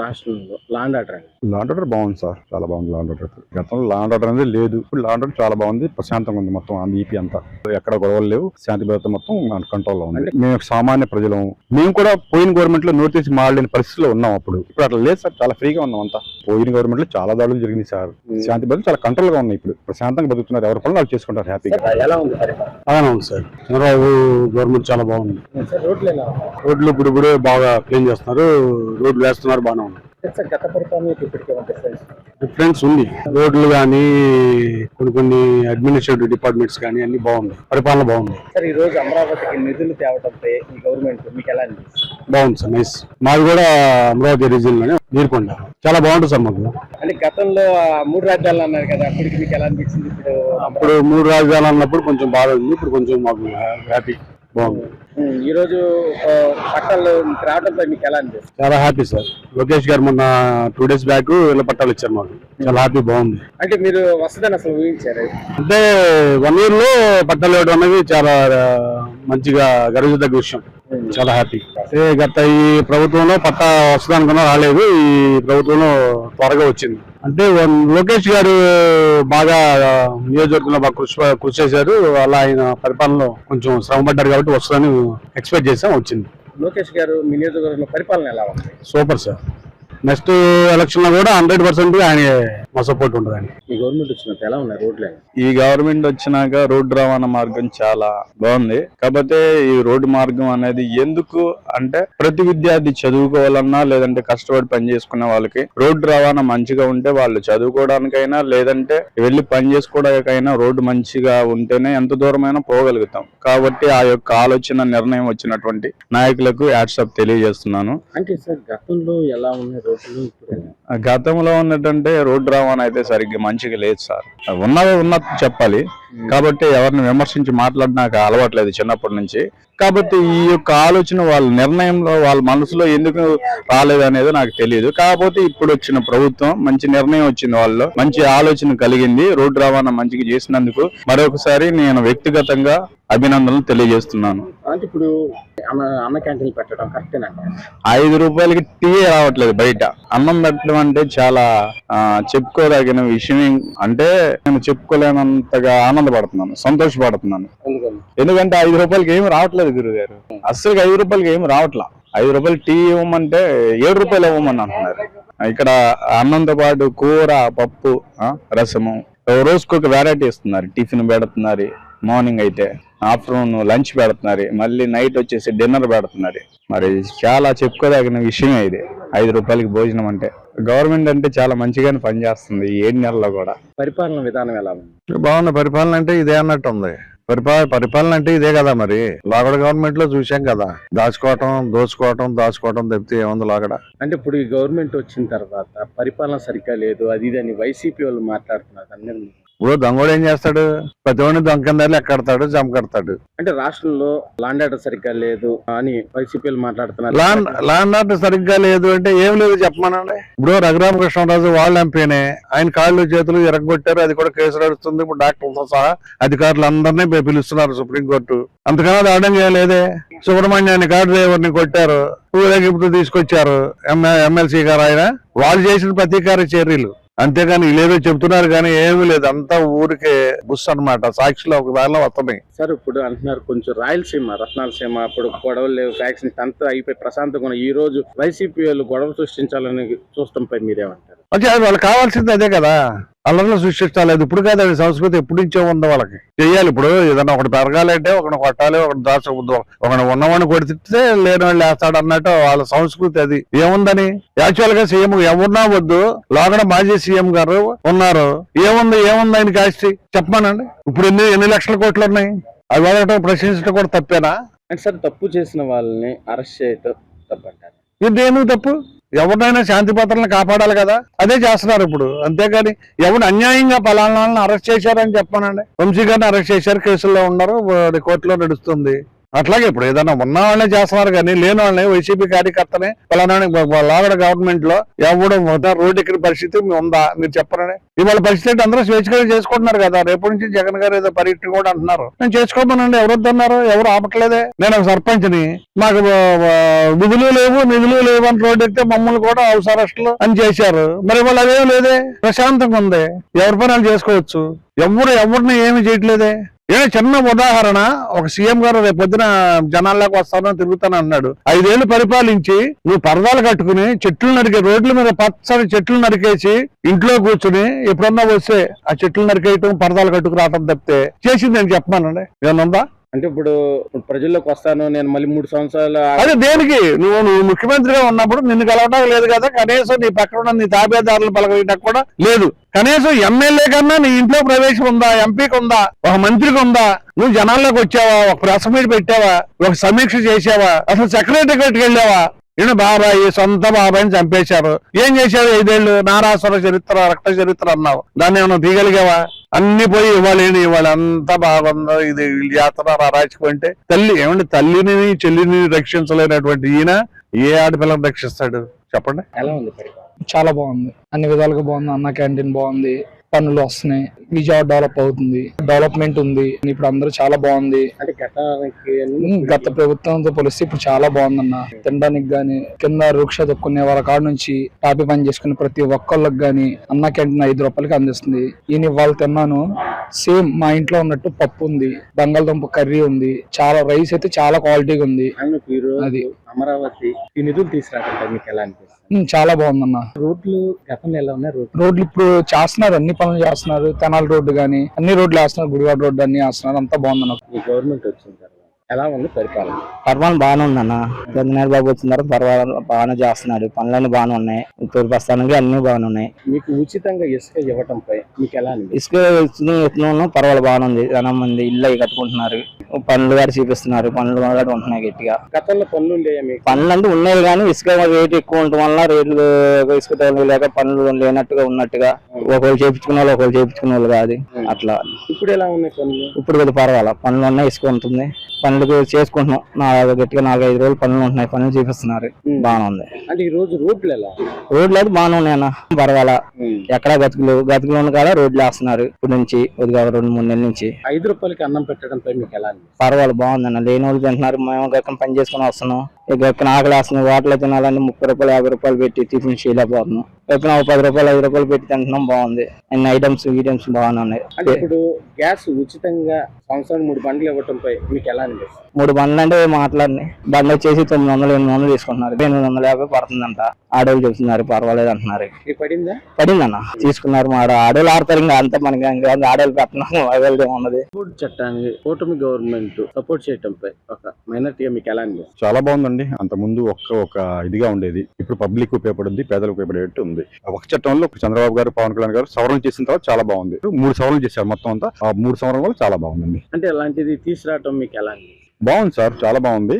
రాష్ట్రంలో law and order law and order బాగుంది sir చాలా బాగుంది లాండ్ ఆర్డర్ గతంలో లాండ్ ఆర్డర్ అనేది లేదు. ఇప్పుడు లాండ్ ఆర్డర్ చాలా బాగుంది ప్రశాంతంగా ఉంది మొత్తం ఈపీ అంతా. ఎక్కడ గొడవలు లేవు శాంతి భద్రత మొత్తం కంట్రోల్లో ఉంది. మేము సామాన్య ప్రజలం. మేము కూడా పోయిన గవర్నమెంట్లో నోటీస్ మాడలేని పరిస్థితిలో ఉన్నాం అప్పుడు. ఇప్పుడు అట్లా లేదు సార్ చాలా ఫ్రీగా ఉన్నాం అంతా. పోయిన గవర్నమెంట్లో చాలా దాడులు జరిగింది సార్. శాంతి భద్రత చాలా కంట్రోల్గా ఉన్నాయి ఇప్పుడు. ప్రశాంతంగా బతుకుతున్నారు ఎవరి పనులు వాళ్ళు చేసుకుంటారు హ్యాపీగా ఎలా ఉంది పరిపాలన? అలానే ఉంది సార్. చంద్రబాబు గవర్నమెంట్ చాలా బాగుంది. సార్ రోడ్లు ఇప్పుడు బాగా క్లీన్ చేస్తున్నారు రోడ్లు వేస్తున్నారు సార్ గత ఇప్పటికే డిఫరెన్స్ డిఫరెన్స్ ఉంది. రోడ్లు కానీ కొన్ని కొన్ని అడ్మినిస్ట్రేటివ్ డిపార్ట్మెంట్స్ కానీ అన్ని బాగుంది. పరిపాలన బాగుంది. సార్ ఈ రోజు అమరావతికి నిధులు తేవడంపై ఈ గవర్నమెంట్ మీకు ఎలా అనిపిస్తుంది? బాగుంది సార్ నైస్ మాది కూడా అమరావతి రీజియన్లోనే నీరుకొండ. చాలా బాగుంటుంది సార్ మాకు. అంటే గతంలో మూడు రాజ్యాలు అన్నారు కదా అప్పటికి మీకు ఎలా అనిపించింది ఇప్పుడు? అప్పుడు మూడు రాజధానులు అన్నప్పుడు కొంచెం బాగా ఉంది. ఇప్పుడు కొంచెం మాకు హ్యాపీ. బాగుంది. ఉమ్, ఈ రోజు ఆ, పట్టాలు మీకు రావడంపై మీకు ఎలా అనిపిస్తుంది చాలా హ్యాపీ సార్ లోకేష్ గారు మొన్న టూ డేస్ బ్యాక్ ఇళ్ళ పట్టాలు ఇచ్చారు మాకు. చాలా హ్యాపీ బాగుంది. అంటే మీరు వస్తుందని అసలు ఊహించారు? అంటే వన్ ఇయర్లో పట్టాలు ఇవ్వడం అనేది చాలా మంచిగా గర్వించదగ్గ విషయం. చాలా హ్యాపీ గత ఈ ప్రభుత్వంలో పట్టా వస్తుంది అనుకున్నా రాలేదు. ఈ ప్రభుత్వంలో త్వరగా వచ్చింది. అంటే లోకేష్ గారు బాగా నియోజకవర్గంలో బాగా కృషి కృషి చేశారు. అలా ఆయన పరిపాలనలో కొంచెం శ్రమ పడ్డారు కాబట్టి వస్తుందని ఎక్స్పెక్ట్ చేసాం వచ్చింది. లోకేష్ గారు మీ నియోజకవర్గంలో పరిపాలన ఎలా ఉంది? Super sir. నెక్స్ట్ ఎలక్షన్లో కూడా హండ్రెడ్ పర్సెంట్ ఆయన మా సపోర్ట్ ఈ గవర్నమెంట్ వచ్చినప్పుడు ఎలా ఉన్నాయి రోడ్లు ఈ గవర్నమెంట్ వచ్చినాక రోడ్డు రవాణా మార్గం చాలా బాగుంది. కాకపోతే ఈ రోడ్డు మార్గం అనేది ఎందుకు అంటే ప్రతి విద్యార్థి చదువుకోవాలన్నా లేదంటే కష్టపడి పని చేసుకునే వాళ్ళకి రోడ్డు రవాణా మంచిగా ఉంటే వాళ్ళు చదువుకోవడానికైనా లేదంటే వెళ్ళి పని చేసుకోవడానికైనా రోడ్డు మంచిగా ఉంటేనే ఎంత దూరమైనా పోగలుగుతాం. కాబట్టి ఆ యొక్క ఆలోచన నిర్ణయం వచ్చినటువంటి నాయకులకు యాడ్సప్ తెలియజేస్తున్నాను. అంటే సార్ గతంలో ఎలా ఉన్నాయి గతంలో ఉన్నట్టంటే రోడ్డు రవాణా అయితే సరిగ్గా మంచిగా లేదు సార్. ఉన్నది ఉన్నట్టు చెప్పాలి. కాబట్టి ఎవరిని విమర్శించి మాట్లాడినాక అలవాట్లేదు చిన్నప్పటి నుంచి. కాబట్టి ఈ యొక్క ఆలోచన వాళ్ళ నిర్ణయంలో వాళ్ళ మనసులో ఎందుకు రాలేదు అనేది నాకు తెలియదు కాకపోతే ఇప్పుడు వచ్చిన ప్రభుత్వం మంచి నిర్ణయం వచ్చింది వాళ్ళు మంచి ఆలోచన కలిగింది. రోడ్డు రవాణా మంచిగా చేసినందుకు మరొకసారి నేను వ్యక్తిగతంగా అభినందనలు తెలియజేస్తున్నాను. అంటే ఇప్పుడు అన్న అన్న క్యాంటీన్ పెట్టడం ఐదు రూపాయలకి టీ రావట్లేదు బయట. అన్నం పెట్టడం అంటే చాలా చెప్పుకోదగిన విషయం. అంటే నేను చెప్పుకోలేనంతగా ఆనందపడుతున్నాను సంతోషపడుతున్నాను. ఎందుకంటే ఐదు రూపాయలకి ఏమి రావట్లేదు. గురుగారు. అస్సలు ఐదు రూపాయలకి ఏమి రావట్లా. ఐదు రూపాయలు టీ ఇవ్వమంటే ఏడు రూపాయలు ఇవ్వమని అంటున్నారు. ఇక్కడ అన్నంతో పాటు కూర పప్పు రసము. రోజుకు ఒక వెరైటీ ఇస్తున్నారు టిఫిన్ పెడుతున్నారు. మార్నింగ్ అయితే ఆఫ్టర్నూన్ లంచ్ పెడుతున్నారు. మళ్ళీ నైట్ వచ్చేసి డిన్నర్ పెడుతున్నారు. మరి చాలా చెప్పుకోదగిన విషయమే ఇది. ఐదు రూపాయలకి భోజనం అంటే. గవర్నమెంట్ అంటే చాలా మంచిగానే పనిచేస్తుంది ఏడు నెలల్లో కూడా. పరిపాలన విధానం ఎలా ఉంది? బాగుంది. పరిపాలన అంటే ఇదే అన్నట్టు ఉంది పరిపాలన పరిపాలన అంటే ఇదే కదా మరి. లోగడ గవర్నమెంట్లో చూసాం కదా. దాచుకోవటం దోచుకోవటం దాచుకోవటం తప్పితే ఏముంది లోగడ? అంటే ఇప్పుడు ఈ గవర్నమెంట్ వచ్చిన తర్వాత పరిపాలన సరిగ్గా లేదు అది ఇది అని వైసీపీ వాళ్ళు మాట్లాడుతున్నారు అందరినీ. ఇప్పుడు దొంగోడు ఏం చేస్తాడు? ప్రతి ఒడిని దొంగకిందాలు ఎక్కడతాడు? జమకడతాడు అంటే రాష్ట్రంలో లాండ్ ఆర్డర్ సరిగ్గా లేదు అని వైసీపీ మాట్లాడుతున్నారు. లాండ్ లాండ్ ఆర్డర్ సరిగ్గా లేదు అంటే ఏం లేదు చెప్పమనండి. ఇప్పుడు రఘురామకృష్ణరాజు వాళ్ళు ఎంపీనే. ఆయన కాళ్ళు చేతులు ఎరగొట్టారు అది కూడా కేసు నడుస్తుంది. ఇప్పుడు డాక్టర్లతో సహా అధికారులు అందరినీ పి- పిలుస్తున్నారు సుప్రీంకోర్టు. అంతకన్నా దాడం చేయలేదే సుబ్రహ్మణ్యాన్ని కారు డ్రైవర్ని కొట్టారు. ఊరేగింపుతో తీసుకొచ్చారు. ఎమ్మెల్సీ గారు ఆయన. వాళ్ళు చేసిన ప్రతీకార చర్యలు. అంతేగాని ఇలేదో చెప్తున్నారు కానీ ఏమీ లేదు. అంతా ఊరికే బుస్ అన్నమాట. సాక్షిలో ఒక దానిలో వస్తున్నాయి. సార్ ఇప్పుడు అంటున్నారు కొంచెం రాయలసీమ రత్నాలసీమ అప్పుడు గొడవలు లేవు ఫ్యాక్షన్ అంతా అయిపోయి ప్రశాంతంగా ఈ రోజు వైసీపీ వాళ్ళు గొడవ సృష్టించాలని చూడటంపై మీరేమంటారు? అంటే అది వాళ్ళకి కావాల్సింది అదే కదా. అల్లర్లు సృష్టించాలేదు ఇప్పుడు కాదు అది సంస్కృతి ఎప్పుడు నుంచో ఉంది వాళ్ళకి. చెయ్యాలి ఇప్పుడు. ఏదన్నా ఒకటి పెరగాలంటే ఒకటి కొట్టాలి ఒకటి దాచ ఒకటి ఉన్నవాడిని కొడితే లేని వాళ్ళు వేస్తాడు అన్నట్టు వాళ్ళ సంస్కృతి అది. ఏముందని? యాక్చువల్గా సీఎం ఎవరున్నా వద్దు. లోగడ మాజీ సీఎం గారు ఉన్నారు. ఏముంది? ఏముంది ఆయనకి ఆస్తి చెప్పమానండి. ఇప్పుడు ఎన్ని ఎన్ని లక్షల కోట్లు ఉన్నాయి? అవి అడగటం ప్రశ్నించడం కూడా తప్పేనా? అంటే సార్ తప్పు చేసిన వాళ్ళని అరెస్ట్ చేయటం తప్పంటారు. ఇది తప్పు? ఎవరినైనా శాంతి భద్రతలను కాపాడాలి కదా? అదే చేస్తున్నారు ఇప్పుడు. అంతేకాని ఎవరు అన్యాయంగా పలానాలను అరెస్ట్ చేశారని చెప్పానండి. వంశీ గారిని అరెస్ట్ చేశారు కేసుల్లో ఉన్నారు కోర్టులో నడుస్తుంది. అట్లాగే ఇప్పుడు ఏదైనా ఉన్న వాళ్ళనే చేస్తున్నారు కానీ లేని వాళ్ళని వైసీపీ కార్యకర్తనే ఫలానా లాగడ గవర్నమెంట్లో ఎవడు రోడ్డు ఎక్కిన పరిస్థితి ఉందా? మీరు చెప్పరని ఇవాళ పరిస్థితి అంటే అందరూ స్వేచ్ఛగా చేసుకుంటున్నారు కదా. రేపటి నుంచి జగన్ గారు ఏదో పర్యటన కూడా అంటున్నారు. నేను చేసుకోమనండి. ఎవరు వద్దన్నారు? ఎవరు ఆపట్లేదే? నేను ఒక సర్పంచ్ని. మాకు విధులు లేవు నిధులు లేవు అని రోడ్డు ఎక్కితే మమ్మల్ని కూడా హౌస్ అరెస్టులు అని చేశారు. మరి వాళ్ళు అదేం లేదే? ప్రశాంతంగా ఉంది. ఎవరి పని చేసుకోవచ్చు? ఎవరు ఎవరిని ఏమి చేయట్లేదే? ఏ చిన్న ఉదాహరణ ఒక సీఎం గారు రేపు పొద్దున జనాల్లోకి వస్తాను తిరుగుతాను అన్నాడు. ఐదేళ్ళు పరిపాలించి నువ్వు పరదాలు కట్టుకుని చెట్లు నరికే రోడ్ల మీద పచ్చని చెట్లు నరికేసి ఇంట్లో కూర్చుని ఎప్పుడన్నా వస్తే ఆ చెట్లు నరికేయటం పరదాలు కట్టుకు రావటం తప్పితే చేసింది నేను చెప్పమానండి. ఏమన్నా ఉందా? అంటే ఇప్పుడు ప్రజల్లోకి వస్తాను నేను మళ్ళీ మూడు సంవత్సరాలు అదే దేనికి? నువ్వు నువ్వు ముఖ్యమంత్రిగా ఉన్నప్పుడు నిన్ను కలవటం లేదు కదా కనీసం నీ పక్కన ఉన్న నీ తాబేదారులు పలకవేయటం కూడా లేదు. కనీసం ఎమ్మెల్యే కన్నా నీ ఇంట్లో ప్రవేశం ఉందా ఎంపీకి ఉందా ఒక మంత్రికి ఉందా? నువ్వు జనాల్లోకి వచ్చావా ఒక ప్రెస్ మీట్ పెట్టావా ఒక సమీక్ష చేసావా అసలు సెక్రటరీకి వెళ్ళావా? ఈయన బాబాయ్ సొంత బాబాయిని చంపేశారు. ఏం చేశావు ఐదేళ్ళు నారాసుర చరిత్ర రక్త చరిత్ర అన్నావు. దాన్ని ఏమైనా తీయగలిగావా? అన్ని పోయి ఇవ్వాలి ఇవాళ అంతా బాగుందో ఇది వీళ్ళు చేస్తున్నారు అరాచకం అంటే. తల్లి ఏమంటే తల్లిని చెల్లిని రక్షించలేనటువంటి ఈయన ఏ ఆడపిల్లని రక్షిస్తాడు? చెప్పండి. ఎలా ఉంది చాలా బాగుంది. అన్ని విధాలుగా బాగుంది. అన్న క్యాంటీన్ బాగుంది. పనులు వస్తున్నాయి. విజయవాడ డెవలప్ అవుతుంది. డెవలప్మెంట్ ఉంది. ఇప్పుడు అందరూ చాలా బాగుంది. గత ప్రభుత్వంతో పోలిస్తే ఇప్పుడు చాలా బాగుందన్న. తినడానికి గాని కింద వృక్ష దొక్కునే వాళ్ళ కాడ నుంచి టాపీ పని చేసుకునే ప్రతి ఒక్కళ్ళకి గాని అన్న క్యాంటీన్ ఐదు రూపాయలకి అందిస్తుంది. ఈయన ఇవాళ తిన్నాను. సేమ్ మా ఇంట్లో ఉన్నట్టు పప్పు ఉంది. బంగాళదుంప కర్రీ ఉంది. చాలా రైస్ అయితే చాలా క్వాలిటీగా ఉంది. అది. అమరావతి ఈ నిధులు తీసుకురాకంటే మీకు ఎలా అనిపిస్తుంది? చాలా బాగుందన్న. రోడ్లు గతంలో ఎలా ఉన్నాయి? రోడ్లు? రోడ్లు ఇప్పుడు చేస్తున్నారు అన్ని పనులు చేస్తున్నారు. తెనాలి రోడ్డు గానీ అన్ని రోడ్లు వేస్తున్నారు. గుడివాడ రోడ్డు అన్ని వేస్తున్నారు. అంతా బాగుందన్న. ఈ గవర్నమెంట్ వచ్చిన తర్వాత ఎలా ఉంది పరిపాలన? పర్వాలేదు బాగానే ఉందన్న. చంద్రబాబు బాబు వచ్చిన తర్వాత పర్వాలేదు బాగానే చేస్తున్నాడు. పనులన్నీ బాగానే ఉన్నాయి. తూర్పు ప్రస్థానానికి అన్ని బాగానే ఉన్నాయి. మీకు ఉచితంగా ఇసుక ఇవ్వటంపై మీకు ఎలా ఇసుక ఇస్తున్న పర్వాలేదు బాగానే ఉంది. చాలా మంది ఇల్లు అవి కట్టుకుంటున్నారు. పనులు కూడా చూపిస్తున్నారు. పనులు కూడా ఉంటున్నాయి గట్టిగా. గతంలో పనులు పనులు అంటే ఉన్నాయి కానీ ఇసుక రేట్ ఎక్కువ ఉండటం వల్ల రేట్లు ఇసుక లేక పనులు లేనట్టుగా ఉన్నట్టుగా ఒకళ్ళు చేపించుకునే వాళ్ళు ఒకళ్ళు చేపించుకునే వాళ్ళు కాదు. అట్లా. ఇప్పుడు ఎలా ఉన్నాయి పనులు ఇప్పుడు కొద్దిగా పర్వాలేదు పనులు ఉన్నాయి ఇసుక ఉంటుంది. పనులు చేసుకుంటున్నాం. నాలుగు గట్టిగా నాలుగైదు రోజులు పనులు ఉంటున్నాయి. పనులు చూపిస్తున్నారు. బాగానే ఉంది. అంటే ఈ రోజు రోడ్లు ఎలా? రోడ్లు అయితే బాగానే ఉన్నాయన్న పర్వాలా. ఎక్కడా గతుకులు గతుకులు ఉన్న కాడ రోడ్లు వేస్తున్నారు. ఇప్పుడు నుంచి కొద్దిగా ఒక రెండు మూడు నెలల నుంచి. ఐదు రూపాయలకి అన్నం పెట్టడంపై మీకు ఎలా పర్వాలేదు బాగుందన్న. లేని వాళ్ళు తింటున్నారు మేము గక్కన పని చేసుకుని వస్తున్నాం. ఇక ఎక్కడ ఆకలి వేస్తున్నాం హోటల్ తినాలని ముప్పై రూపాయలు యాభై రూపాయలు పెట్టి టిఫిన్ చేయలేకపోతున్నాం. ఒక పది రూపాయలు ఐదు రూపాయలు పెట్టి తింటున్నాం బాగుంది. అన్ని ఐటమ్స్ ఐటమ్స్ బాగానే ఉన్నాయి. అంటే ఇప్పుడు గ్యాస్ ఉచితంగా సంవత్సరం మూడు బండ్లు ఇవ్వటంపై మీకు ఎలా అనిపిస్తుంది? మూడు బండ్లు అంటే మాట్లాడి బండ్లు వచ్చేసి తొమ్మిది వందలు ఎనిమిది వందలు తీసుకుంటున్నారు. ఎనిమిది వందల యాభై పడుతుందంట. ఆడోళ్ళు చెప్తున్నారు పర్వాలేదు అంటున్నారు. పడిందా? పడిందన్న. తీసుకున్నారు మా ఆడ- ఆడోళ్ళు ఆడతారు ఇంకా అంతా మనకి ఇంకా ఆడోళ్ళు పెట్టడం ఏం ఉన్నది చట్టాన్ని కూటమి గవర్నమెంట్ సపోర్ట్ చేయటంపై ఒక మైనార్టీగా మీకు ఎలా అనిపిస్తుంది? చాలా బాగుందండి. అంత ముందు ఒక్క ఒక ఇదిగా ఉండేది. ఇప్పుడు పబ్లిక్ ఉపయోగపడింది పేదలకు ఉపయోగపడేట్టు ఉంది. ఆ ఒక చట్టంలో చంద్రబాబు గారు పవన్ కళ్యాణ్ గారు సవరణ చేసిన తర్వాత చాలా బాగుంది. మూడు సవరణలు చేశారు మొత్తం అంతా. ఆ మూడు సవరణ వల్ల చాలా బాగుందండి. అంటే అలాంటిది తీసుకురావటం మీకు ఎలా అనిపిస్తుంది? బాగుంది సార్ చాలా బాగుంది.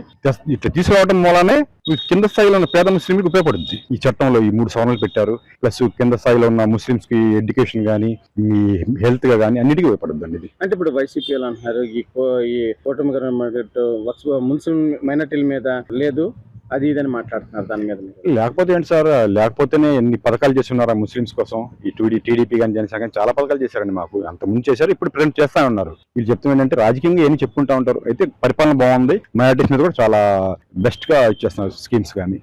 ఇట్లా తీసుకురావడం మూలనే కింద స్థాయిలో ఉన్న పేద ముస్లింకి ఉపయోగపడుద్ది. ఈ చట్టంలో ఈ మూడు సవరణలు పెట్టారు. ప్లస్ కింద స్థాయిలో ఉన్న ముస్లిమ్స్కి ఎడ్యుకేషన్ గానీ ఈ హెల్త్గా గానీ అన్నిటికీ ఉపయోగపడుద్ది ఇది. అంటే ఇప్పుడు వైసీపీ అంటున్నారు ఈ కో- కూటమి గవర్నమెంట్ ముస్లిం మైనార్టీల మీద లేదు. అది ఇదని మాట్లాడుతున్నారు దాని మీద లేకపోతే ఏంటి సార్ లేకపోతేనే ఎన్ని పథకాలు చేస్తున్నారు ముస్లింస్ ముస్లిమ్స్ కోసం? ఈ టీడీ టీడీపీ కానీ జనసేన కానీ చాలా పథకాలు చేశారండి మాకు. అంత ముందు చేశారు ఇప్పుడు ప్రజెంట్ చేస్తా ఉన్నారు. వీళ్ళు చెప్తున్న ఏంటంటే రాజకీయంగా ఏమి చెప్పుకుంటా ఉంటారు. అయితే పరిపాలన బాగుంది. మైనార్టీస్ మీద కూడా చాలా బెస్ట్గా ఇచ్చేస్తున్నారు స్కీమ్స్ కానీ